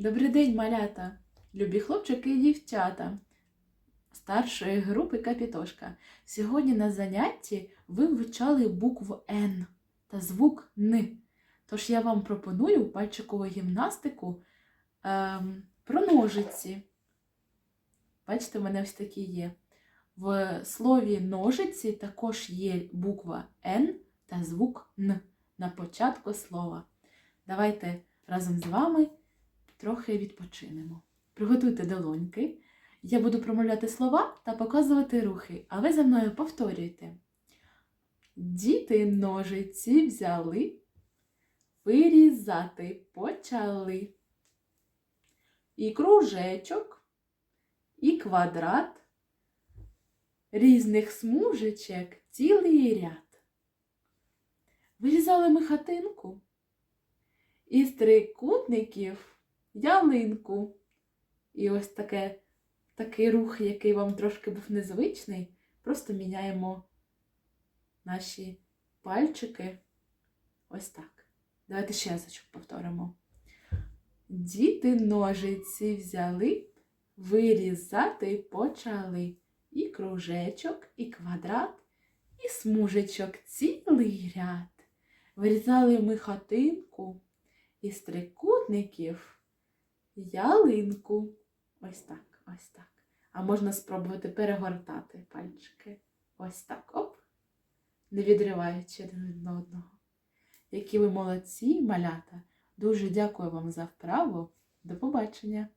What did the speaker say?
Добрий день, малята, любі хлопчики і дівчата старшої групи Капітошка. Сьогодні на занятті ви вивчали букву Н та звук Н. Тож я вам пропоную пальчикову гімнастику ем, про ножиці. Бачите, в мене ось такі є. В слові ножиці також є буква Н та звук Н на початку слова. Давайте разом з вами трохи відпочинемо. Приготуйте долоньки. Я буду промовляти слова та показувати рухи, а ви за мною повторюйте. Діти ножиці взяли, вирізати почали. І кружечок, і квадрат, різних смужечок цілий ряд. Вирізали ми хатинку, із трикутників ялинку. І ось таке, такий рух, який вам трошки був незвичний, просто міняємо наші пальчики. Ось так. Давайте ще разочок повторимо. Діти ножиці взяли, вирізати почали. І кружечок, і квадрат, і смужечок цілий ряд. Вирізали ми хатинку із трикутників ялинку. Ось так, ось так. А можна спробувати перегортати пальчики. Ось так, оп, не відриваючи один одного. Які ви молодці, малята! Дуже дякую вам за вправу. До побачення!